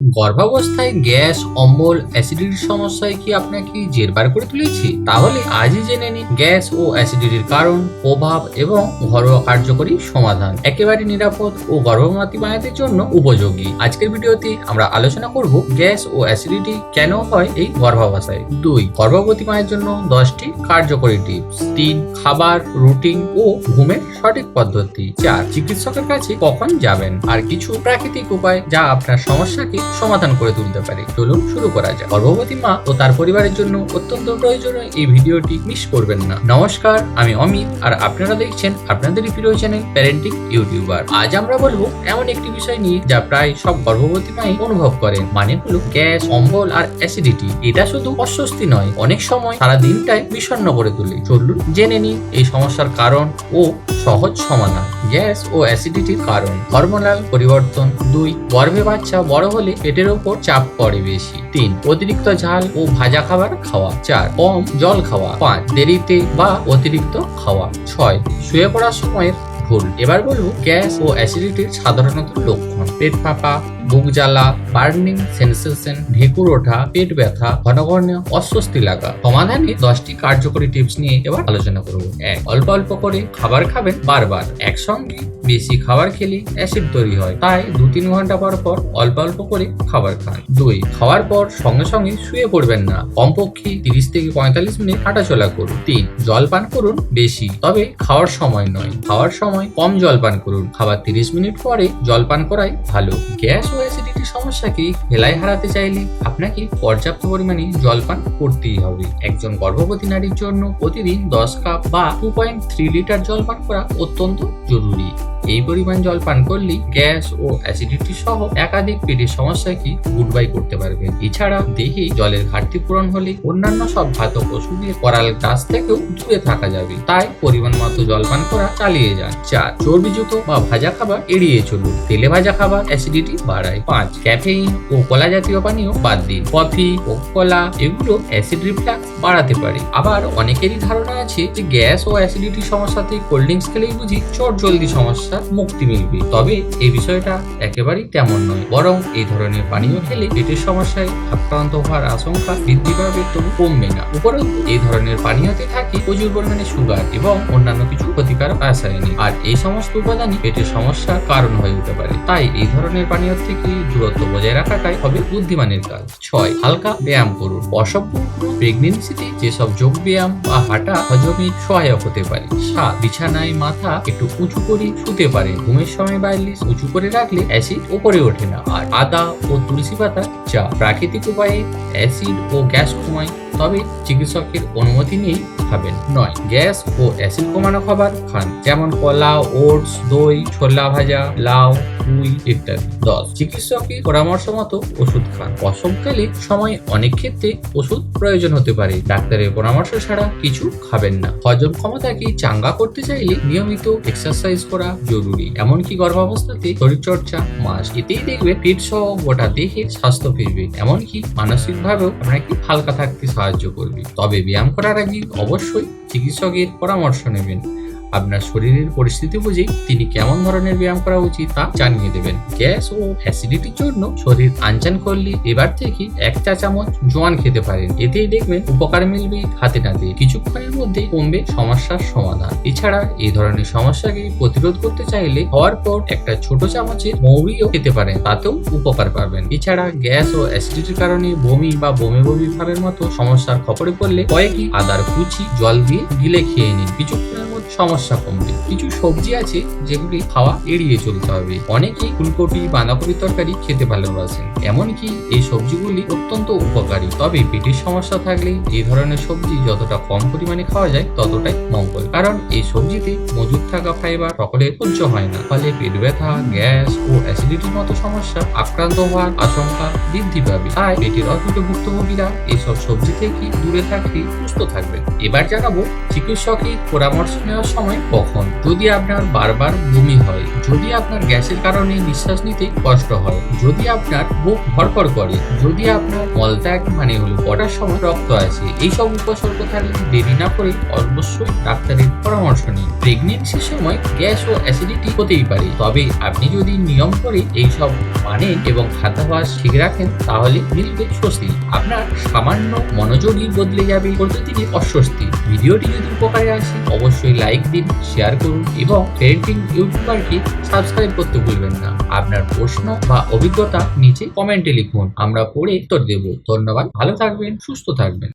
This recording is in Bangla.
গর্ভাবস্থায় গ্যাস, অম্বল অ্যাসিডিটির সমস্যায় কি আপনাকে জেরবার করে তুলেছি? তাহলে আজই জেনে নিন গ্যাস ও অ্যাসিডিটির কারণ প্রভাব এবং ঘরোয়া কার্যকরী সমাধান। একেবারে নিরাপদ ও গর্ভবতী মায়েদের জন্য উপযোগী। আজকের ভিডিওতে আমরা আলোচনা করব গ্যাস ও অ্যাসিডিটি কেন হয় এই গর্ভাবস্থায়। দুই, গর্ভবতী মায়ের জন্য দশটি কার্যকরী টিপস তিন, খাবার রুটিন ও ঘুমের সঠিক পদ্ধতি। চার, চিকিৎসকের কাছে কখন যাবেন? আর কিছু প্রাকৃতিক উপায় যা আপনার সমস্যাকে সমাধান করে তুলতে পারে। চলুন শুরু করা যাক। গর্ভবতী মা ও তার পরিবারের জন্য অত্যন্ত প্রয়োজনীয় এই ভিডিওটি মিস করবেন না। নমস্কার, আমি অমিত আর আপনারা দেখছেন আপনাদের প্রিয় চ্যানেল প্যারেন্টিং ইউটিউবার। আজ আমরা বলব এমন একটি বিষয় নিয়ে যা প্রায় সব গর্ভবতী মাই অনুভব করেন। মানে হলো গ্যাস, অম্বল আর অ্যাসিডিটি। এটা শুধু অস্বস্তি নয়, অনেক সময় সারা দিনটাই বিষণ্ণ করে তোলে। চলুন জেনে নিই এই সমস্যার কারণ ও সহজ সমাধান। গ্যাস ও অ্যাসিডিটির কারণ। হরমোনাল পরিবর্তন দুই। গর্ভে বাচ্চা বড় হলে পেটের ওপর চাপ পড়ে বেশি। তিন, অতিরিক্ত ঝাল ও ভাজা খাবার খাওয়া। চার, কম জল খাওয়া। পাঁচ, দেরিতে বা অতিরিক্ত খাওয়া। ছয়, শুয়ে পড়ার সময়ের ভুল। এবার বলব, গ্যাস ও অ্যাসিডিটির সাধারণত লক্ষণ। পেট ফাঁপা, বুক জ্বালা, বার্নিং সেন্সেশন ঢেকুর ওঠা, পেট ব্যথা ঘন ঘন অস্বস্তি লাগা। সমাধানে দশটি কার্যকরী টিপস নিয়ে এবার আলোচনা করব। এক, অল্প অল্প করে খাবার খাবেন বারবার। একসঙ্গে বেশি খাবার খেলে অ্যাসিড তৈরি হয়। তাই দু তিন ঘণ্টা পর পর অল্প অল্প করে খাবার খান। দুই, খাওয়ার পর সঙ্গে সঙ্গে শুয়ে পড়বেন না। কমপক্ষে তিরিশ থেকে পঁয়তাল্লিশ মিনিট হাঁটাচলা করুন। তিন, জল পান করুন বেশি। তবে খাওয়ার সময় নয়। খাওয়ার সময় কম জল পান করুন। খাবার তিরিশ মিনিট পরে জল পান করাই ভালো। গ্যাস ও অ্যাসিডিটির সমস্যাকে হেলায় হারাতে চাইলে আপনাকে পর্যাপ্ত পরিমাণে জল পান করতেই হবে। একজন গর্ভবতী নারীর জন্য প্রতিদিন দশ কাপ বা টু পয়েন্ট থ্রি লিটার জল পান করা অত্যন্ত জরুরি। এই পরিমাণ জল পান করলেই গ্যাস ও অ্যাসিডিটি সহ একাধিক পেটের সমস্যাকে গুড বাই করতে পারবেন। এছাড়া দেহে জলের ঘাটতি পূরণ হলে অন্যান্য সব ঘাতক ওষুধের করাল গাছ থেকেও দূরে থাকা যাবে। তাই পরিমাণ মতো জল পান করা চালিয়ে যান। চার চর্বিযুক্ত বা ভাজা খাবার এড়িয়ে চলুন। তেলে ভাজা খাবার অ্যাসিডিটি বাড়ায় পাঁচ। ক্যাফেইন ও কলা জাতীয় পানীয় বাদ দিন। কফি ও কলা এগুলো অ্যাসিড রিফ্লাক্স বাড়াতে পারে। আবার অনেকেরই ধারণা আছে যে গ্যাস ও অ্যাসিডিটি সমস্যাতে কোল্ড ড্রিঙ্কস খেলেই বুঝি চট জলদি সমস্যা মুক্তি মিলবে। তবে এই বিষয়টা একেবারেই তেমন নয়। বরং এই ধরনের পানীয় খেলে পেটের সমস্যায় আক্রান্ত হওয়ার আশঙ্কা বৃদ্ধি পাবে তবু কমবে না। উপরন্তু এই ধরনের পানীয়তে থাকে প্রচুর পরিমাণে সুগার এবং অন্যান্য কিছু ক্ষতিকারক রাসায়নিক। আর এই সমস্ত উপাদানই পেটের সমস্যার কারণ হয়ে উঠতে পারে। তাই এই ধরনের পানীয় থেকে দূরত্ব বজায় রাখাটাই হবে বুদ্ধিমানের কাজ। ছয়, হালকা ব্যায়াম করুন। অসভ্য প্রেগনেন্সিতে যেসব যোগ ব্যায়াম বা হাঁটা হজমে সহায়ক হতে পারে। সাত, বিছানায় মাথা একটু উঁচু করে শুতে পারে। ঘুমের সময় বাইলিশ উঁচু করে রাখলে অ্যাসিড ওপরে ওঠে না। আর আদা ও তুলসী পাতা চা প্রাকৃতিক উপায়ে অ্যাসিড ও গ্যাস কমায়, তবে চিকিৎসকের অনুমতি নিয়েই খাবেন। নয়, গ্যাস ও অ্যাসিড কমানো খাবার খান। যেমন কলা ওটস, দই, ছোলা ভাজা, লাউ, পুই ইত্যাদি। দশ। চিকিৎসকের পরামর্শ মতো ওষুধ খান। অসবকালে সময় অনেক ক্ষেত্রে ওষুধ প্রয়োজন হতে পারে। ডাক্তারের পরামর্শ ছাড়া কিছু খাবেন না। হজম ক্ষমতাকে চাঙ্গা করতে চাইলে নিয়মিত এক্সারসাইজ করা জরুরি। এমনকি গর্ভাবস্থাতে শরীরচর্চা মাস এতেই দেখবে পেট সহ গোটা দেহের স্বাস্থ্য ফিরবে। এমনকি মানসিকভাবেও আপনাকে হালকা থাকতে সাহায্য করবে। তবে ব্যায়াম করার আগে অবশ্যই চিকিৎসকের পরামর্শ নেবেন। আপনার শরীরের পরিস্থিতি বুঝে তিনি কেমন ধরনের ব্যায়াম করা উচিত তা জানিয়ে দেবেন। গ্যাস ও অ্যাসিডিটির জন্য শরীর আনচান করলে এবার থেকে এক চা চামচ জোয়ান খেতে পারেন। এতেই দেখবেন উপকার মিলবে হাতে নাতে। কিছুক্ষণের মধ্যে কমবে সমস্যার সমাধান। এছাড়া এই ধরনের সমস্যাকে প্রতিরোধ করতে চাইলে হওয়ার পর একটা ছোট চামচের মৌরিও খেতে পারেন। তাতেও উপকার পাবেন। এছাড়া গ্যাস ও অ্যাসিডিটির কারণে বমি বা বমি বমি ভাবের মতো সমস্যার খবরে পড়লে কয়েকই আদার কুচি জল দিয়ে গিলে খেয়ে নিন। কিছুক্ষণের মধ্যে সমস্যা কমবে। কিছু সবজি আছে যেগুলি খাওয়া এড়িয়ে চলতে হবে। অনেকেই ফুলকপি বাঁধাকপি তরকারি খেতে ভালোবাসেন। এমনকি এই সবজিগুলি অত্যন্ত উপকারী। তবে পেটের সমস্যা থাকলে এই ধরনের সবজি যতটা কম পরিমাণে খাওয়া যায় ততটাই মঙ্গল। কারণ এই সবজিতে মজুদ থাকা ফাইবার সকলের সহ্য হয় না। ফলে পেট ব্যথা, গ্যাস ও অ্যাসিডিটির মতো সমস্যা, আক্রান্ত হওয়ার আশঙ্কা বৃদ্ধি পাবে। তাই পেটের অসুখে ভুক্তভোগীরা এইসব সবজি থেকে দূরে থাকলে সুস্থ থাকবেন। এবার জানাব চিকিৎসকের পরামর্শ নেওয়া নেওয়ার সময়? কখন? যদি আপনার বারবার বমি হয়, যদি আপনার গ্যাসের কারণে নিঃশ্বাস নিতে কষ্ট হয়, যদি আপনার বুক ধরপড় করে, যদি আপনার মলত্যাগ মানে হলো পড়ার সময় রক্ত আছে, এইসব উপসর্গ থাকলে দেরি না করে অবশ্যই ডাক্তারের পরামর্শ নিন। প্রেগনেন্সির সময় গ্যাস ও অ্যাসিডিটি হতেই পারে। তবে আপনি যদি নিয়ম করে এইসব মানেন এবং খাদ্যাভ্যাস ঠিক রাখেন, তাহলে মিলবে স্বস্তি। আপনার সামান্য মনোযোগই বদলে যাবে প্রতিদিনের অস্বস্তি। ভিডিওটি যদি উপকারে আসে, অবশ্যই লাইক দিন শেয়ার করুন এবং পেরেন্টিং ইউটিউবারকে সাবস্ক্রাইব করতে ভুলবেন না। আপনার প্রশ্ন বা অভিজ্ঞতা নিচে কমেন্টে লিখুন। আমরা পড়ে উত্তর দেব। ধন্যবাদ। ভালো থাকবেন, সুস্থ থাকবেন।